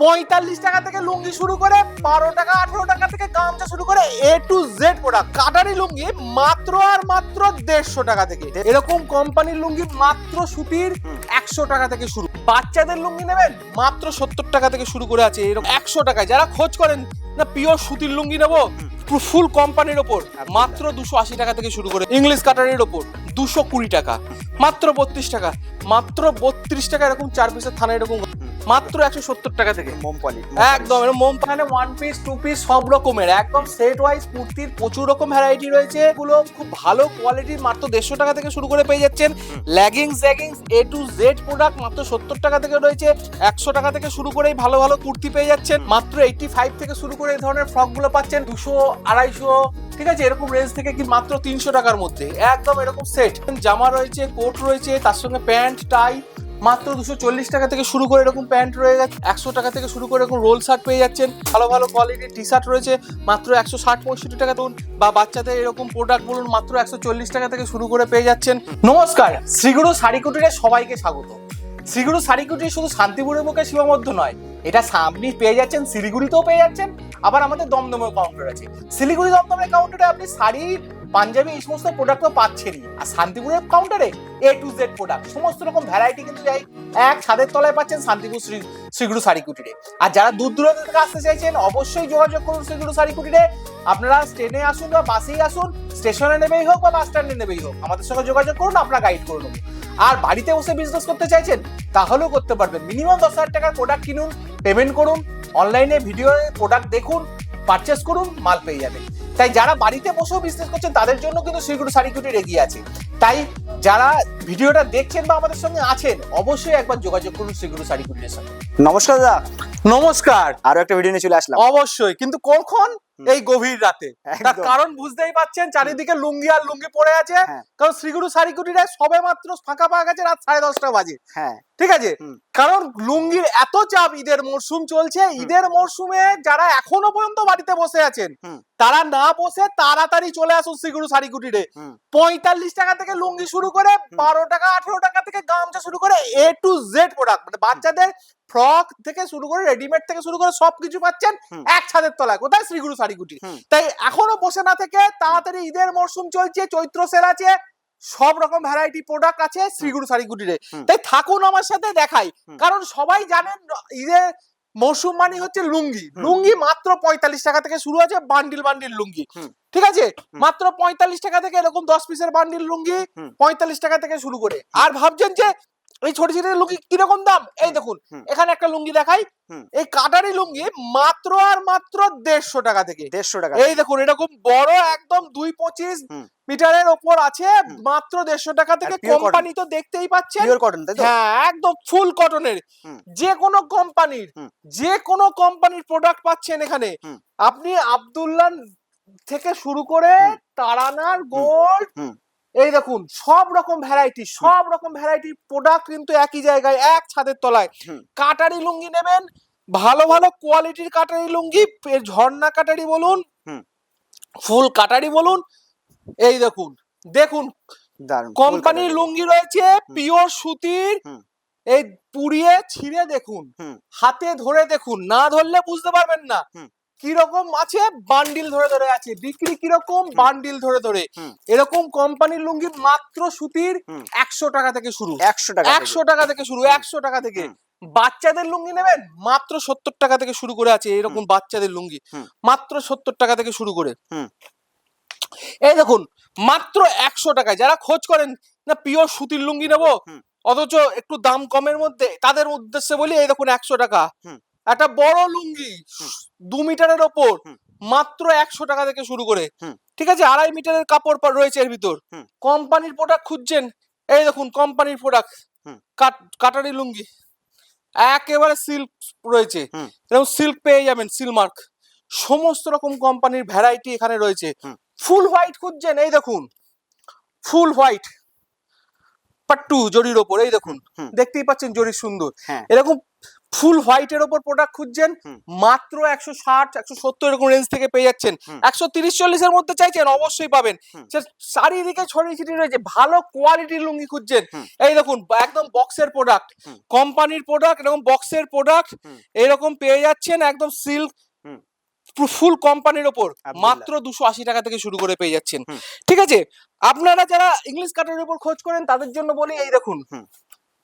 পঁয়তাল্লিশ টাকা থেকে লুঙ্গি শুরু করে বারো টাকা, আঠেরো টাকা থেকে গামছা শুরু করে এ টু জেড প্রোডাক্ট কাটারি লুঙ্গি মাত্র আর মাত্র দেড়শো টাকা থেকে। এরকম কোম্পানির লুঙ্গি মাত্র সুতির একশো টাকা থেকে শুরু। বাচ্চাদের লুঙ্গি নেবেন, মাত্র সত্তর টাকা থেকে শুরু করে আছে। এরকম একশো টাকায়। যারা খোঁজ করেন, না, পিওর সুতির লুঙ্গি নেব ফুল কোম্পানির ওপর, মাত্র দুশো আশি টাকা থেকে শুরু করে ইংলিশ কাটারির ওপর, দুশো কুড়ি টাকা, মাত্র বত্রিশ টাকা, মাত্র বত্রিশ টাকা এরকম চার পিসের থানা এরকম মাত্র একশো সত্তর টাকা থেকে। মোমপালি একদম এরকম মোম পাখানে ওয়ান পিস টু পিস সব রকমের একদম সেট ওয়াইজ কুর্তির প্রচুর রকম ভ্যারাইটি রয়েছে। এগুলো খুব ভালো কোয়ালিটির মাত্র দেড়শো টাকা থেকে শুরু করে পেয়ে যাচ্ছেন। Leggings jeggings A to Z product মাত্র সত্তর টাকা থেকে রয়েছে। একশো টাকা থেকে শুরু করেই ভালো ভালো কুর্তি পেয়ে যাচ্ছেন। মাত্র এইটি ফাইভ থেকে শুরু করে এই ধরনের ফ্রকগুলো পাচ্ছেন দুশো আড়াইশো ঠিক আছে? এরকম রেঞ্জ থেকে কি মাত্র তিনশো টাকার মধ্যে। একদম এরকম সেট জামা রয়েছে কোট রয়েছে তার সঙ্গে প্যান্ট টাই মাত্র দুশো চল্লিশ টাকা থেকে শুরু করে এরকম প্যান্ট রয়ে গেছে। একশো টাকা থেকে শুরু করে এরকম রোল শার্ট পেয়ে যাচ্ছেন। ভালো ভালো কোয়ালিটির টি শার্ট রয়েছে। মাত্র একশো ষাট পঁয়ষট্টি টাকা ধরুন বা বাচ্চাদের এরকম প্রোডাক্ট বলুন, মাত্র একশো চল্লিশ টাকা থেকে শুরু করে পেয়ে যাচ্ছেন। নমস্কার, শ্রীগুরু শাড়ি কুটিরে সবাইকে স্বাগত। শ্রীগুরু শাড়ি কুটির শুধু শান্তিপুরের মুখে সীমাবদ্ধ নয়, এটা আপনি পেয়ে যাচ্ছেন, শিলিগুড়িতেও পেয়ে যাচ্ছেন। আবার আমাদের দমদমের কাউন্টার আছে। শিলিগুড়ি দমদমের কাউন্টারে আপনি শাড়ি পাঞ্জাবি এই সমস্ত প্রোডাক্টও পাচ্ছেনই। আর শান্তিপুরের কাউন্টারে এ টু জেড প্রোডাক্ট সমস্ত রকম ভ্যারাইটি কিন্তু যাই এক ছাদের তলায় পাচ্ছেন শান্তিপুর শ্রী, শ্রীগুরু শাড়ি কুটিরে আর যারা দূর দূরান্ত থেকে আসতে চাইছেন, অবশ্যই যোগাযোগ করুন শ্রীগুরু শাড়ি কুটিরে আপনারা ট্রেনে আসুন বা বাসেই আসুন স্টেশনে নেবেই হোক বা বাস স্ট্যান্ডে নেবেই হোক, আমাদের সঙ্গে যোগাযোগ করুন, আমরা গাইড করে নেব। আর বাড়িতে বসে বিজনেস করতে চাইছেন, তাহলেও করতে পারবেন। মিনিমাম দশ হাজার টাকার প্রোডাক্ট কিনুন পেমেন্ট করুন অনলাইনে ভিডিও প্রোডাক্ট দেখুন পারচেস করুন মাল পেয়ে যাবেন। তাই যারা বাড়িতে বসেও বিজনেস করছেন তাদের জন্য কিন্তু শ্রীগুরু শাড়ি কুটির এগিয়ে আছে। তাই যারা ভিডিওটা দেখছেন বা আমাদের সঙ্গে আছেন অবশ্যই একবার যোগাযোগ করুন শ্রীগুরু শাড়ি সঙ্গে। নমস্কার দাদা। নমস্কার। আরও একটা ভিডিও নিয়ে চলে আসলাম। অবশ্যই। কিন্তু কখন? এই গভীর রাতে। তার কারণ বুঝতেই পাচ্ছেন চারিদিকে লুঙ্গি আর লুঙ্গি পড়ে আছে হ্যাঁ। কারণ শ্রীগুরু সারিকুটিরা কুটিরে সবে মাত্র ফাঁকা পাওয়া গেছে রাত সাড়ে দশটা বাজে। হ্যাঁ। ঠিক আছে? কারণ লুঙ্গির এত চাপ ঈদের মরশুম চলছে ঈদের মরশুমে যারা এখনও পর্যন্ত বাড়িতে বসে আছেন। তারা না বসে তাড়াতাড়ি চলে আসুন শ্রীগুরু শাড়ি কুটিরে পঁয়তাল্লিশ টাকা থেকে লুঙ্গি শুরু করে বারো টাকা আঠেরো টাকা থেকে গামছা শুরু করে এ টু জেড প্রোডাক্ট মানে বাচ্চাদের ফ্রক থেকে শুরু করে রেডিমেড থেকে শুরু করে সবকিছু পাচ্ছেন এক ছাদের তলায়। কোথায়? শ্রীগুরু শাড়ি তাই এখনও বসে না থেকে তাড়াতাড়ি ঈদের মরশুম চলছে চৈত্র সেল আছে সব রকম ভ্যারাইটি প্রোডাক্ট আছে শ্রীগুরু শাড়ি কুটিরে তাই থাকুন আমার সাথে দেখাই। কারণ সবাই জানেন ঈদের মরশুম মানে হচ্ছে লুঙ্গি। লুঙ্গি মাত্র পঁয়তাল্লিশ টাকা থেকে শুরু আছে বান্ডিল বান্ডিল লুঙ্গি। ঠিক আছে? মাত্র পঁয়তাল্লিশ টাকা থেকে এরকম দশ পিসের বান্ডিল লুঙ্গি পঁয়তাল্লিশ টাকা থেকে শুরু করে। আর ভাবছেন যে এই ছোট ছোট লুঙ্গি কীরকম দাম? এই দেখুন এখানে একটা লুঙ্গি দেখাই। এই কাটারি লুঙ্গি মাত্র আর মাত্র দেড়শো টাকা থেকে। দেড়শো টাকা এই দেখুন এরকম বড় একদম দুই পঁচিশ মিটারের ওপর আছে মাত্র দেড়শো টাকা থেকে। কোম্পানি তো দেখতেই পাচ্ছেন। হ্যাঁ একদম ফুল কটনের। যে কোনো কোম্পানির। যে কোনো কোম্পানির প্রোডাক্ট পাচ্ছেন এখানে। আপনি আব্দুল্লাহ থেকে শুরু করে তারানার গোল্ড। এই দেখুন সব রকম ভ্যারাইটি সব রকম ভ্যারাইটি প্রোডাক্ট কিন্তু একই জায়গায় এক ছাদের তলায়। কাটারি লুঙ্গি নেবেন ভালো ভালো কোয়ালিটির কাটারি লুঙ্গি ঝর্ণা কাটারি বলুন ফুল কাটারি বলুন এই দেখুন দেখুন কোম্পানির লুঙ্গি রয়েছে পিওর সুতির এই পুড়িয়ে ছিঁড়ে দেখুন হাতে ধরে দেখুন না ধরলে বুঝতে পারবেন না। কীরকম আছে? বান্ডিল ধরে ধরে আছে। বিক্রি কীরকম? বান্ডিল ধরে ধরে। এরকম কোম্পানির লুঙ্গি মাত্র সুতির একশো টাকা থেকে শুরু। একশো টাকা একশো টাকা থেকে শুরু। একশো টাকা থেকে। বাচ্চাদের লুঙ্গি নেবেন? মাত্র সত্তর টাকা থেকে শুরু করে আছে এরকম বাচ্চাদের লুঙ্গি। মাত্র সত্তর টাকা থেকে শুরু করে। এই দেখুন মাত্র একশো টাকায়। যারা খোঁজ করেন না পিওর সুতির লুঙ্গি নেব? অথচ একটু দাম কমের মধ্যে তাদের উদ্দেশ্যে বলি এই দেখুন একশো টাকা। একটা বড় লুঙ্গি দু মিটারের ওপর মাত্র একশো টাকা থেকে শুরু করে। ঠিক আছে? আড়াই মিটারের কাপড় রয়েছে এর ভিতর। কোম্পানির প্রোডাক্ট খুঁজছেন? এই দেখুন কোম্পানির প্রোডাক্ট কাটারি লুঙ্গি। একেবারে সিল্ক রয়েছে। এরকম সিল্ক পেয়ে যাবেন সিলমার্ক সমস্ত রকম কোম্পানির ভ্যারাইটি এখানে রয়েছে। ফুল হোয়াইট খুঁজছেন? এই দেখুন। ফুল হোয়াইট পাট্টু জরির ওপর। এই দেখুন। দেখতেই পাচ্ছেন জরি সুন্দর। হ্যাঁ। এরকম ফুল হোয়াইটের ওপর প্রোডাক্ট খুঁজছেন মাত্র একশো ষাট একশো সত্তর এরকম রেঞ্জ থেকে পেয়ে যাচ্ছেন। একশো তিরিশ চল্লিশের মধ্যে চাইছেন অবশ্যই পাবেন। চারিদিকে ছড়িয়ে ছিটিয়ে রয়েছে ভালো কোয়ালিটির লুঙ্গি খুঁজছেন। এই দেখুন একদম বক্সের প্রোডাক্ট কোম্পানির প্রোডাক্ট এরকম বক্সের প্রোডাক্ট এরকম পেয়ে যাচ্ছেন একদম সিল্ক ফুল কোম্পানির ওপর মাত্র দুশো আশি টাকা থেকে শুরু করে পেয়ে যাচ্ছেন। ঠিক আছে? আপনারা যারা ইংলিশ কাটারের উপর খোঁজ করেন তাদের জন্য বলি এই দেখুন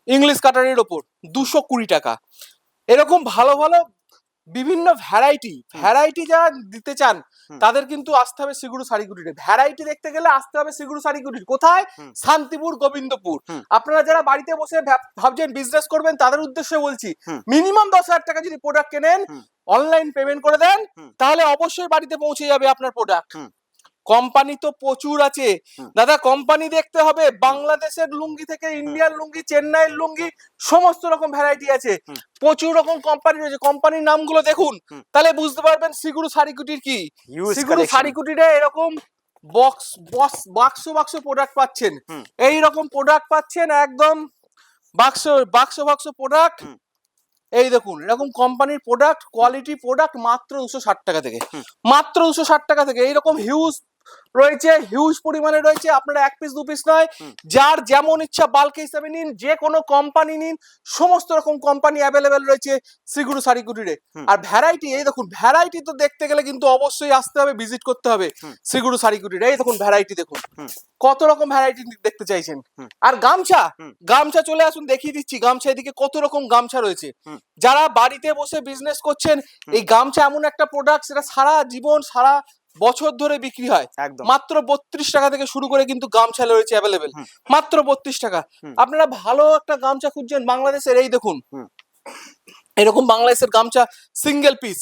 ইংলিশ কাটারের ওপর দুশো কুড়ি টাকা। এরকম ভালো ভালো বিভিন্ন ভ্যারাইটি ভ্যারাইটি যারা দিতে চান তাদের কিন্তু আসতে হবে সিগুরু শাড়িকুটিতে ভ্যারাইটি দেখতে গেলে আসতে হবে সিগুরু শাড়িকুটির কোথায়? শান্তিপুর গোবিন্দপুর। আপনারা যারা বাড়িতে বসে ভাব- ভাবছেন বিজনেস করবেন তাদের উদ্দেশ্যে বলছি মিনিমাম দশ হাজার টাকা যদি প্রোডাক্ট কেনেন। অনলাইন পেমেন্ট করে দেন তাহলে অবশ্যই বাড়িতে পৌঁছে যাবে আপনার প্রোডাক্ট। কোম্পানি তো প্রচুর আছে। দাদা কোম্পানি দেখতে হবে বাংলাদেশের লুঙ্গি থেকে ইন্ডিয়ান লুঙ্গি চেন্নাইয়ের লুঙ্গি সমস্ত রকম ভ্যারাইটি আছে। প্রচুর রকম কোম্পানি রয়েছে। কোম্পানির নামগুলো দেখুন। তাহলে বুঝতে পারবেন সিগুরু শাড়িকুটির কি? সিগুরু শাড়িকুটিরে এরকম বক্স বক্স বাক্স বাক্স প্রোডাক্ট পাচ্ছেন। এই রকম প্রোডাক্ট পাচ্ছেন একদম বাক্স বাক্স বাক্স প্রোডাক্ট এই দেখুন এরকম কোম্পানির প্রোডাক্ট কোয়ালিটি প্রোডাক্ট মাত্র দুশো ষাট টাকা থেকে। মাত্র দুশো ষাট টাকা থেকে। এইরকম হিউজ রয়েছে হিউজ পরিমাণে রয়েছে আপনারা এক পিস দু পিস নয়। যার যেমন ইচ্ছা বাল্কে হিসাবে নিন যে কোনো কোম্পানি নিন সমস্ত রকম কোম্পানি অ্যাভেলেবেল রয়েছে সিগুরু হুম। আর ভ্যারাইটি এই দেখুন ভ্যারাইটি তো দেখতে গেলে কিন্তু অবশ্যই আসতে হবে ভিজিট করতে হবে। সিগুরু শাড়িকুটির এই দেখুন ভ্যারাইটি দেখুন। কত রকম ভ্যারাইটি দেখতে চাইছেন? আর গামছা? গামছা চলে আসুন দেখিয়ে দিচ্ছি গামছা এদিকে কত রকম গামছা রয়েছে। যারা বাড়িতে বসে বিজনেস করছেন এই গামছা এমন একটা প্রোডাক্ট সেটা সারা জীবন সারা বছর ধরে বিক্রি হয়। মাত্র বত্রিশ টাকা থেকে শুরু করে কিন্তু গামছা রয়েছে অ্যাভেলেবেল মাত্র বত্রিশ টাকা। আপনারা ভালো একটা গামছা খুঁজছেন বাংলাদেশের এই দেখুন। এরকম বাংলাদেশের গামছা সিঙ্গেল পিস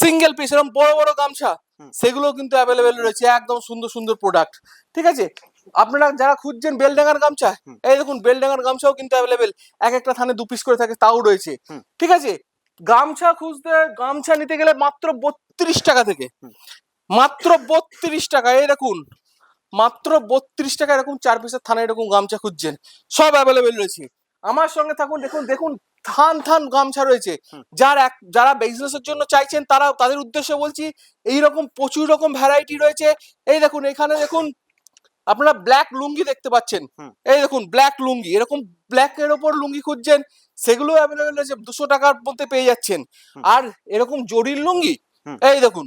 সিঙ্গেল পিস এরকম বড় বড় গামছা। সেগুলো কিন্তু অ্যাভেলেবেল রয়েছে একদম সুন্দর সুন্দর প্রোডাক্ট ঠিক আছে? আপনারা যারা খুঁজছেন বেলডাঙ্গার গামছা এই দেখুন বেলডাঙ্গার গামছাও কিন্তু অ্যাভেলেবেল এক একটা থানে দু পিস করে থাকে তাও রয়েছে। ঠিক আছে? গামছা খুঁজতে গামছা নিতে গেলে মাত্র বত্রিশ টাকা থেকে। মাত্র বত্রিশ টাকা এই দেখুন। মাত্র বত্রিশ টাকা এরকম চার পিসের থানা এরকম গামছা খুঁজছেন। সব অ্যাভেলেবেল রয়েছে। আমার সঙ্গে থাকুন দেখুন দেখুন থান থান গামছা রয়েছে। যার এক যারা বিজনেসের জন্য চাইছেন তারা তাদের উদ্দেশ্যে বলছি এই রকম প্রচুর রকম ভ্যারাইটি রয়েছে। এই দেখুন এখানে দেখুন আপনারা ব্ল্যাক লুঙ্গি দেখতে পাচ্ছেন। এই দেখুন ব্ল্যাক লুঙ্গি এরকম ব্ল্যাক এর ওপর লুঙ্গি খুঁজছেন সেগুলো অ্যাভেলেবেল রয়েছে দুশো টাকার মধ্যে পেয়ে যাচ্ছেন। আর এরকম জরির লুঙ্গি এই দেখুন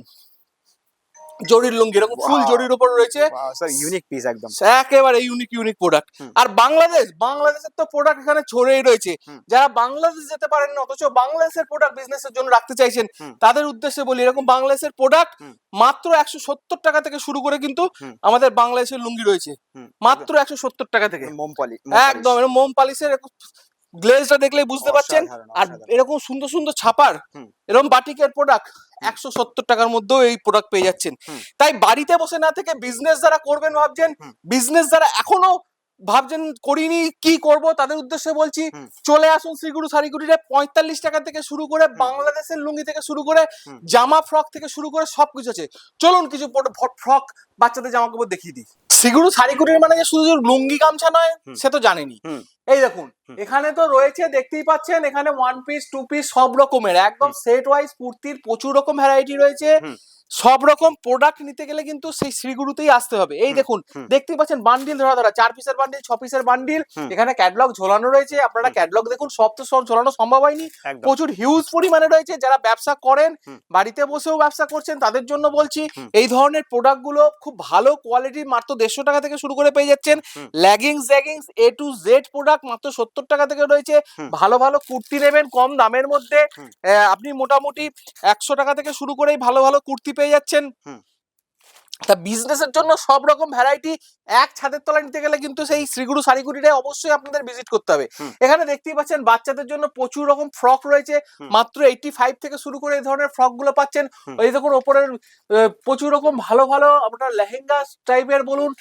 জরির লুঙ্গি এরকম ফুল. জরির ওপর রয়েছে। স্যার ইউনিক পিস একদম। একেবারে ইউনিক ইউনিক প্রোডাক্ট আর বাংলাদেশ বাংলাদেশের তো প্রোডাক্ট এখানে ছড়িয়ে রয়েছে। যারা বাংলাদেশ যেতে পারেন না অথচ বাংলাদেশের প্রোডাক্ট বিজনেসের জন্য রাখতে চাইছেন তাদের উদ্দেশ্যে বলি এরকম বাংলাদেশের প্রোডাক্ট মাত্র একশো সত্তর টাকা থেকে শুরু করে কিন্তু আমাদের বাংলাদেশের লুঙ্গি রয়েছে। মাত্র একশো সত্তর টাকা থেকে। মোম মোমপালি একদম মোম পালিশের গ্লেজটা দেখলে বুঝতে পারছেন আর এরকম সুন্দর সুন্দর ছাপার এরকম বাটিকের প্রোডাক্ট একশো সত্তর টাকার মধ্যেও এই প্রোডাক্ট পেয়ে যাচ্ছেন। তাই বাড়িতে বসে না থেকে বিজনেস যারা করবেন ভাবছেন বিজনেস যারা এখনও ভাবছেন করিনি কি করব তাদের উদ্দেশ্যে বলছি চলে আসুন শ্রীগুরু শাড়িগুড়িরে পঁয়তাল্লিশ টাকা থেকে শুরু করে বাংলাদেশের লুঙ্গি থেকে শুরু করে জামা ফ্রক থেকে শুরু করে সবকিছু আছে। চলুন কিছু ফ্রক বাচ্চাদের জামা কাপড় দেখিয়ে দিই। শ্রীগুরু শাড়িগুড়ির মানে যে শুধু লুঙ্গি গামছা নয় সে তো জানেনি। এই দেখুন। এখানে তো রয়েছে দেখতেই পাচ্ছেন এখানে ওয়ান পিস টু পিস সব রকমের। একদম সেট ওয়াইজ কুর্তির প্রচুর রকম ভ্যারাইটি রয়েছে। সব রকম প্রোডাক্ট নিতে গেলে কিন্তু সেই শ্রীগুরুতেই আসতে হবে। এই দেখুন হুম। দেখতেই পাচ্ছেন বান্ডিল ধরা ধরা চার পিসের বান্ডিল ছ পিসের বান্ডিল এখানে ক্যাটলগ ঝোলানো রয়েছে। আপনারা। ক্যাটলগ দেখুন সব তো সব ঝোলানো সম্ভব হয়নি। প্রচুর হিউজ পরিমাণে রয়েছে। যারা ব্যবসা করেন বাড়িতে বসেও ব্যবসা করছেন তাদের জন্য বলছি এই ধরনের প্রোডাক্টগুলো খুব ভালো কোয়ালিটির মাত্র দেড়শো টাকা থেকে শুরু করে পেয়ে যাচ্ছেন। Leggings jeggings A to Z product মাত্র সত্তর টাকা থেকে রয়েছে। ভালো ভালো কুর্তি নেবেন কম দামের মধ্যে। আপনি মোটামুটি একশো টাকা থেকে শুরু করেই ভালো ভালো কুর্তি পেয়ে যাচ্ছেন। তা বিজনেসের জন্য সব রকম ভ্যারাইটি এক ছাদের তলায় নিতে গেলে কিন্তু সেই শ্রীগুরু শাড়িগুড়িটাই অবশ্যই আপনাদের ভিজিট করতে হবে। এখানে দেখতেই পাচ্ছেন বাচ্চাদের জন্য প্রচুর রকম ফ্রক রয়েছে। মাত্র এইটি ফাইভ থেকে শুরু করে এই ধরনের ফ্রকগুলো পাচ্ছেন। এই দেখুন ওপরের প্রচুর রকম ভালো ভালো আপনার লেহেঙ্গা টাইপের বলুন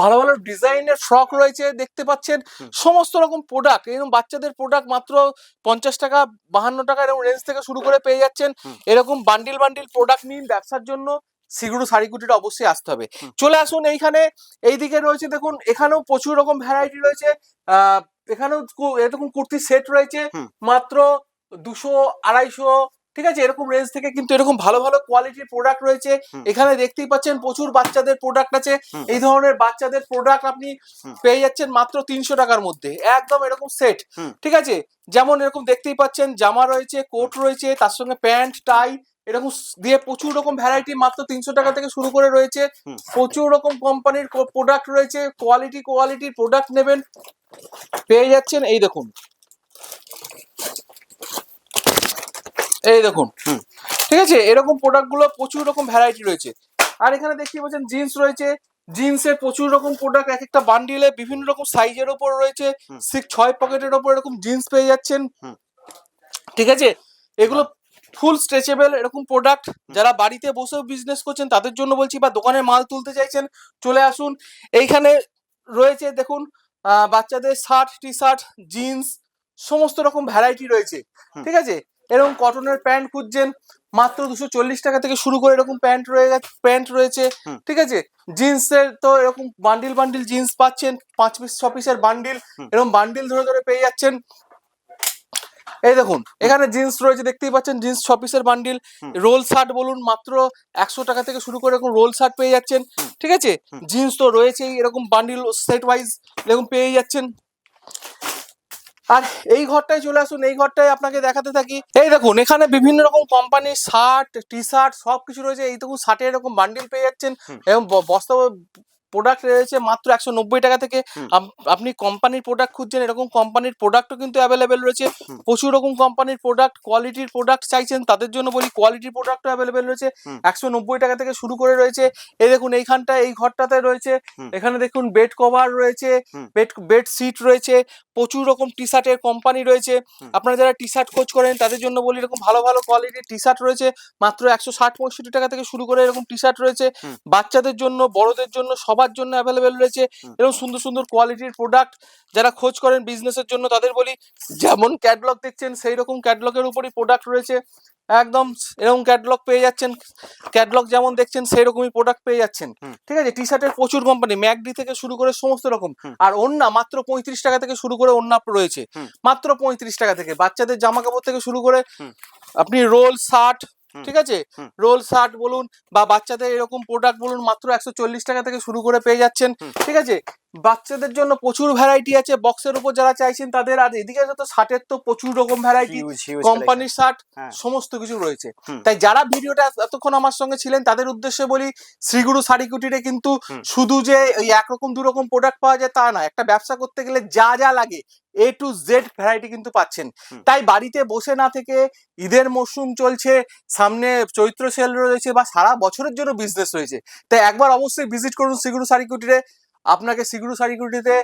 ভালো ভালো ডিজাইনের ফ্রক রয়েছে দেখতে পাচ্ছেন। সমস্ত রকম প্রোডাক্ট এরকম বাচ্চাদের প্রোডাক্ট মাত্র পঞ্চাশ টাকা বাহান্ন টাকা এরকম রেঞ্জ থেকে শুরু করে পেয়ে যাচ্ছেন। এরকম বান্ডিল বান্ডিল প্রোডাক্ট নিন ব্যবসার জন্য সিগুরু শাড়িকুটিটা অবশ্যই আসতে হবে। চলে আসুন এইখানে এইদিকে রয়েছে দেখুন এখানেও প্রচুর রকম ভ্যারাইটি রয়েছে। আহ এখানেও এরকম কুর্তি সেট রয়েছে মাত্র দুশো আড়াইশো ঠিক আছে? এরকম রেঞ্জ থেকে কিন্তু এরকম ভালো ভালো কোয়ালিটির প্রোডাক্ট রয়েছে। এখানে দেখতেই পাচ্ছেন প্রচুর বাচ্চাদের প্রোডাক্ট আছে। এই ধরনের বাচ্চাদের প্রোডাক্ট আপনি পেয়ে যাচ্ছেন মাত্র তিনশো টাকার মধ্যে। একদম এরকম সেট ঠিক আছে? যেমন এরকম দেখতেই পাচ্ছেন জামা রয়েছে কোট রয়েছে তার সঙ্গে প্যান্ট টাই এরকম দিয়ে প্রচুর রকম ভ্যারাইটি মাত্র তিনশো টাকা থেকে শুরু করে রয়েছে। প্রচুর রকম কোম্পানির প্রোডাক্ট রয়েছে। কোয়ালিটি কোয়ালিটির প্রোডাক্ট নেবেন। পেয়ে যাচ্ছেন এই দেখুন। এই দেখুন ঠিক আছে? এরকম প্রোডাক্টগুলো প্রচুর রকম ভ্যারাইটি রয়েছে। আর এখানে দেখতে পাচ্ছেন জিন্স রয়েছে। জিন্সের প্রচুর রকম প্রোডাক্ট এক একটা বান্ডিলে বিভিন্ন রকম সাইজের ওপর রয়েছে। সিক্স ছয় পকেটের ওপর এরকম জিন্স পেয়ে যাচ্ছেন। ঠিক আছে? এগুলো ফুল স্ট্রেচেবল এরকম প্রোডাক্ট যারা বাড়িতে বসেও বিজনেস করছেন তাদের জন্য বলছি বা দোকানে মাল তুলতে চাইছেন চলে আসুন। এইখানে রয়েছে দেখুন আহ, বাচ্চাদের শার্ট টি শার্ট জিন্স সমস্ত রকম ভ্যারাইটি রয়েছে। ঠিক আছে? এরকম কটনের প্যান্ট খুঁজছেন মাত্র দুশো চল্লিশ টাকা থেকে শুরু করে এরকম প্যান্ট রয়ে গেছে প্যান্ট রয়েছে ঠিক আছে? জিন্সের তো এরকম বান্ডিল বান্ডিল জিন্স পাচ্ছেন পাঁচ পিস ছ পিসের বান্ডিল এরকম বান্ডিল ধরে ধরে পেয়ে যাচ্ছেন। এই দেখুন এখানে জিন্স রয়েছে দেখতেই পাচ্ছেন জিন্স ছ পিসের বান্ডিল রোল শার্ট বলুন মাত্র একশো টাকা থেকে শুরু করে এরকম রোল শার্ট পেয়ে যাচ্ছেন ঠিক আছে? জিন্স তো রয়েছেই এরকম বান্ডিল সেট ওয়াইজ এরকম পেয়ে যাচ্ছেন। আর এই ঘরটায় চলে আসুন এই ঘরটায় আপনাকে দেখাতে থাকি। এই দেখুন এখানে বিভিন্ন রকম কোম্পানির শার্ট টি শার্ট সব কিছু রয়েছে। এই দেখুন শার্টের এরকম বান্ডিল পেয়ে যাচ্ছেন এবং বস্তা প্রোডাক্ট রয়েছে মাত্র একশো নব্বই টাকা থেকে। আপ- আপনি কোম্পানির প্রোডাক্ট খুঁজছেন এরকম কোম্পানির প্রোডাক্টও কিন্তু অ্যাভেলেবেল রয়েছে। প্রচুর রকম কোম্পানির প্রোডাক্ট কোয়ালিটির প্রোডাক্ট চাইছেন তাদের জন্য বলি কোয়ালিটির প্রোডাক্টও অ্যাভেলেবেল রয়েছে। একশো নব্বই টাকা থেকে শুরু করে রয়েছে। এই দেখুন এইখানটা এই ঘরটাতে রয়েছে। এখানে দেখুন বেড কভার রয়েছে। বেড বেড সিট রয়েছে প্রচুর রকম টি শার্টের কোম্পানি রয়েছে। আপনারা যারা টি শার্ট খোঁজ করেন তাদের জন্য বলি এরকম ভালো ভালো কোয়ালিটির টি শার্ট রয়েছে। মাত্র একশো ষাট পঁয়ষট্টি টাকা থেকে শুরু করে এরকম টি শার্ট রয়েছে বাচ্চাদের জন্য বড়দের জন্য সবার জন্য অ্যাভেলেবেল রয়েছে। এরকম সুন্দর সুন্দর কোয়ালিটির প্রোডাক্ট যারা খোঁজ করেন বিজনেসের জন্য তাদের বলি যেমন ক্যাটলগ দেখছেন সেই রকম ক্যাটলগের উপরই প্রোডাক্ট রয়েছে। একদম এরকম ক্যাটলগ পেয়ে যাচ্ছেন ক্যাটলগ যেমন দেখছেন সেই রকমই প্রোডাক্ট পেয়ে যাচ্ছেন। ঠিক আছে? টি শার্টের প্রচুর কোম্পানি ম্যাকডি থেকে শুরু করে সমস্ত রকম। আর ওন্না মাত্র পঁয়ত্রিশ টাকা থেকে শুরু করে ওন্না রয়েছে। মাত্র পঁয়ত্রিশ টাকা থেকে। বাচ্চাদের জামা কাপড় থেকে শুরু করে আপনি রোল শার্ট। ঠিক আছে? রোল শার্ট বলুন বা বাচ্চাদের এরকম প্রোডাক্ট বলুন মাত্র একশো চল্লিশ টাকা থেকে শুরু করে পেয়ে যাচ্ছেন ঠিক আছে? বাচ্চাদের জন্য প্রচুর ভ্যারাইটি আছে বক্সের উপর যারা চাইছেন তাদের আর এদিকে তো শার্টের তো প্রচুর রকম ভ্যারাইটি কোম্পানির শার্ট। সমস্ত কিছু রয়েছে। তাই যারা ভিডিওটা এতক্ষণ আমার সঙ্গে ছিলেন তাদের উদ্দেশ্যে বলি শ্রীগুরু শাড়ি কুটিরে কিন্তু শুধু যে ওই একরকম দু রকম প্রোডাক্ট পাওয়া যায় তা না একটা ব্যবসা করতে গেলে যা যা লাগে এ টু জেড ভ্যারাইটি কিন্তু পাচ্ছেন। তাই বাড়িতে বসে না থেকে ঈদের মরশুম চলছে সামনে চৈত্র সেল রয়েছে বা সারা বছরের জন্য বিজনেস রয়েছে তাই একবার অবশ্যই ভিজিট করুন সিগুরু সারিকুটিরে আপনাকে সিগুরু সারিকুটিতে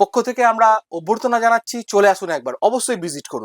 পক্ষ থেকে আমরা অভ্যর্থনা জানাচ্ছি চলে আসুন একবার। অবশ্যই ভিজিট করুন।